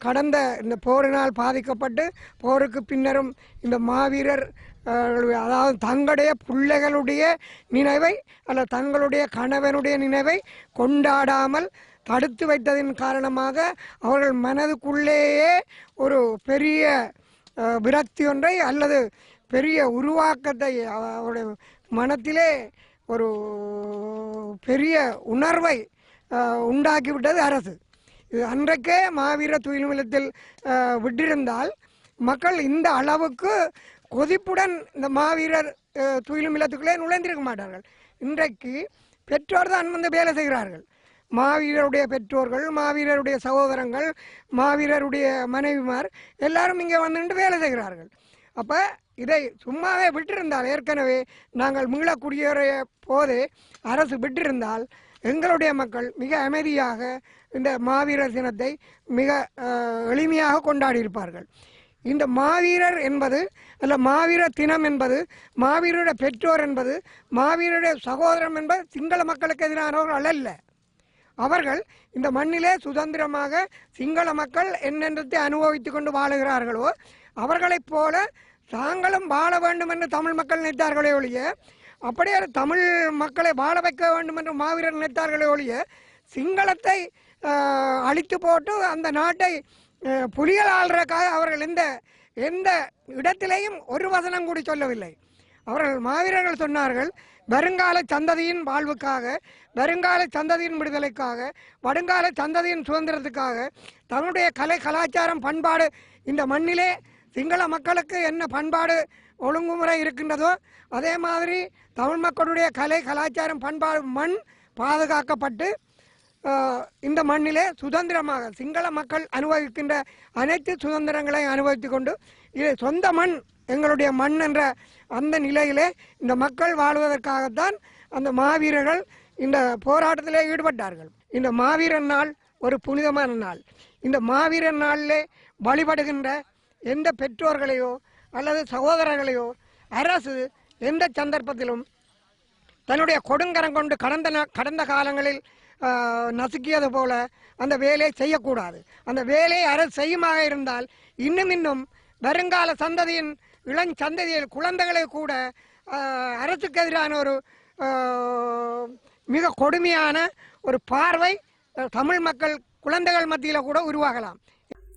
கடந்த இந்த போரினால் பாதிக்கப்பட்டு போருக்கு பின்னரும் இந்த மாவீரர் அதாவது தங்களுடைய பிள்ளைகளுடைய நினைவை அல்ல தங்களுடைய கணவனுடைய நினைவை கொண்டாடாமல் தடுத்து வைத்ததின் காரணமாக அவர்கள் மனதுக்குள்ளேயே ஒரு பெரிய விரக்தி ஒன்றை அல்லது பெரிய உருவாக்கத்தை அவருடைய மனத்திலே ஒரு பெரிய உணர்வை உண்டாக்கிவிட்டது அரசு. அன்றைக்கே மாவீர துயிலுமிலத்தில் விட்டிருந்தால் மக்கள் இந்த அளவுக்கு கொதிப்புடன் இந்த மாவீரர் அஹ், நுழைந்திருக்க மாட்டார்கள். இன்றைக்கு பெற்றோர் தான் வந்து வேலை செய்கிறார்கள். மாவீரருடைய பெற்றோர்கள் மாவீரருடைய சகோதரங்கள் மாவீரருடைய மனைவிமார் எல்லாரும் இங்கே வந்துட்டு வேலை செய்கிறார்கள். அப்போ இதை சும்மாவே விட்டிருந்தால் ஏற்கனவே நாங்கள் மீள போதே அரசு விட்டிருந்தால் எங்களுடைய மக்கள் மிக அமைதியாக இந்த மாவீரர் தினத்தை மிக எளிமையாக கொண்டாடி இருப்பார்கள் இந்த மாவீரர் என்பது அல்ல மாவீரர் தினம் என்பது மாவீரருடைய பெற்றோர் என்பது மாவீரருடைய சகோதரம் என்பது சிங்கள மக்களுக்கு எதிரானவர்கள் அல்ல அவர்கள் இந்த மண்ணிலே சுதந்திரமாக சிங்கள மக்கள் என்னென்றத்தை அனுபவித்து கொண்டு வாழுகிறார்களோ அவர்களைப் போல தாங்களும் வாழ வேண்டும் என்று தமிழ் மக்கள் நினைத்தார்களே ஒழிய அப்படியே தமிழ் மக்களை வாழ வைக்க வேண்டும் என்று மாவீரர் நினைத்தார்களே ஒழிய சிங்களத்தை அழித்து போட்டு அந்த நாட்டை புலிகள் ஆள்றதுக்காக அவர்கள் எந்த எந்த இடத்திலேயும் ஒரு வசனம் கூடி சொல்லவில்லை. அவர்கள் மாவீரர்கள் சொன்னார்கள் வருங்கால சந்ததியின் வாழ்வுக்காக வருங்கால சந்ததியின் விடுதலைக்காக வருங்கால சந்ததியின் சுதந்திரத்துக்காக தன்னுடைய கலை கலாச்சாரம் பண்பாடு இந்த மண்ணிலே சிங்கள மக்களுக்கு என்ன பண்பாடு ஒழுங்குமுறை இருக்கின்றதோ அதே மாதிரி தமிழ் மக்களுடைய கலை கலாச்சாரம் பண்பாடு மண் பாதுகாக்கப்பட்டு இந்த மண்ணிலே சுதந்திரமாக சிங்கள மக்கள் அனுபவிக்கின்ற அனைத்து சுதந்திரங்களையும் அனுபவித்து கொண்டு இது சொந்த மண் எங்களுடைய மண் என்ற அந்த நிலையிலே இந்த மக்கள் வாழ்வதற்காகத்தான் அந்த மாவீரர்கள் இந்த போராட்டத்திலே ஈடுபட்டார்கள். இந்த மாவீரன் நாள் ஒரு புனிதமான நாள். இந்த மாவீரன் நாளிலே வழிபடுகின்ற எந்த பெற்றோர்களையோ அல்லது சகோதரர்களையோ அரசு எந்த சந்தர்ப்பத்திலும் தன்னுடைய கொடுங்கரம் கொண்டு கடந்த கடந்த காலங்களில் நசுக்கியது போல அந்த வேலையை செய்யக்கூடாது. அந்த வேலையை அரசு செய்யுமாக இருந்தால் இன்னும் இன்னும் வருங்கால சந்ததியின் இளஞ்சந்ததியில் குழந்தைகளை கூட அரசுக்கு எதிரான ஒரு மிக கொடுமையான ஒரு பார்வை தமிழ் மக்கள் குழந்தைகள் மத்தியில் கூட உருவாகலாம்.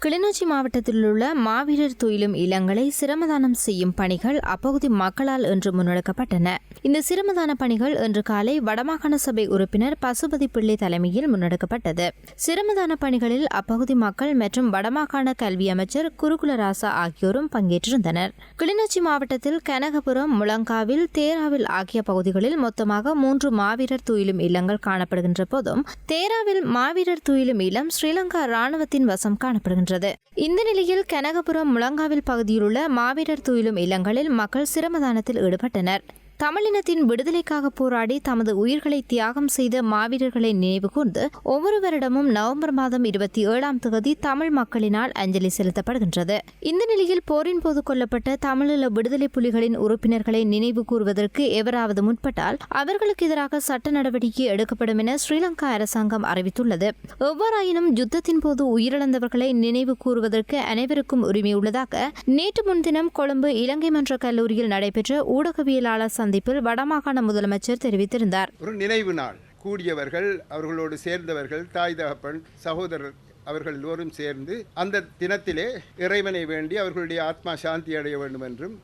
கிளிநொச்சி மாவட்டத்தில் உள்ள மாவீரர் துயிலும் இல்லங்களை சிரமதானம் செய்யும் பணிகள் அப்பகுதி மக்களால் இன்று முன்னெடுக்கப்பட்டன. இந்த சிரமதான பணிகள் இன்று காலை வடமாகாண சபை உறுப்பினர் பசுபதி பிள்ளை தலைமையில் முன்னெடுக்கப்பட்டது. சிரமதான பணிகளில் அப்பகுதி மக்கள் மற்றும் வடமாகாண கல்வி அமைச்சர் குருகுலராசா ஆகியோரும் பங்கேற்றிருந்தனர். கிளிநொச்சி மாவட்டத்தில் கனகபுரம் முழங்காவில் தேராவில் ஆகிய பகுதிகளில் மொத்தமாக மூன்று மாவீரர் துயிலும் இல்லங்கள் காணப்படுகின்ற போதும் தேராவில் மாவீரர் துயிலும் இல்லம் ஸ்ரீலங்கா ராணுவத்தின் வசம் வருகின்றது இந்த நிலையில் கனகபுரம் முழங்காவில் பகுதியிலுள்ள மாவீரர் துயிலும் இல்லங்களில் மக்கள் சிரமதானத்தில் ஈடுபட்டனர். தமிழினத்தின் விடுதலைக்காக போராடி தமது உயிர்களை தியாகம் செய்த மாவீரர்களை நினைவுகூர்ந்து ஒவ்வொரு வருடமும் நவம்பர் மாதம் இருபத்தி ஏழாம் தேதி தமிழ் மக்களினால் அஞ்சலி செலுத்தப்படுகின்றது. இந்த நிலையில் போரின் போது கொல்லப்பட்ட தமிழீழ விடுதலை புலிகளின் உறுப்பினர்களை நினைவு கூறுவதற்கு எவராவது முற்பட்டால் அவர்களுக்கு எதிராக சட்ட நடவடிக்கை எடுக்கப்படும் என ஸ்ரீலங்கா அரசாங்கம் அறிவித்துள்ளது. எவ்வாறாயினும் யுத்தத்தின் போது உயிரிழந்தவர்களை நினைவு கூறுவதற்கு அனைவருக்கும் உரிமை உள்ளதாக நேற்று முன்தினம் கொழும்பு இலங்கை மன்ற கல்லூரியில் நடைபெற்ற ஊடகவியலாளர் சந்திப்பில் வடமாகாண முதலமைச்சர் தெரிவித்திருந்தார். ஒரு நினைவு நாள். கூடியவர்கள் அவர்களோடு சேர்ந்தவர்கள் தாய் தகப்பன் சகோதரர் அவர்கள் எல்லோரும் சேர்ந்து அந்த தினத்திலே இறைவனை வேண்டி அவர்களுடைய ஆத்மா சாந்தி அடைய வேண்டும் என்றும்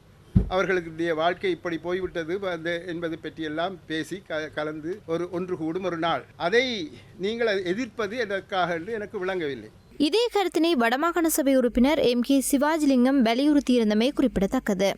அவர்களுடைய வாழ்க்கை இப்படி போய்விட்டது அந்த என்பது பற்றியெல்லாம் பேசி க கலந்து ஒரு ஒன்று கூடும் ஒரு நாள். அதை நீங்கள் எதிர்ப்பது எதற்காக என்று எனக்கு விளங்கவில்லை. இதே கருத்தினை வடமாகாண சபை உறுப்பினர் எம் கே சிவாஜிலிங்கம் வலியுறுத்தியிருந்தமை குறிப்பிடத்தக்கது.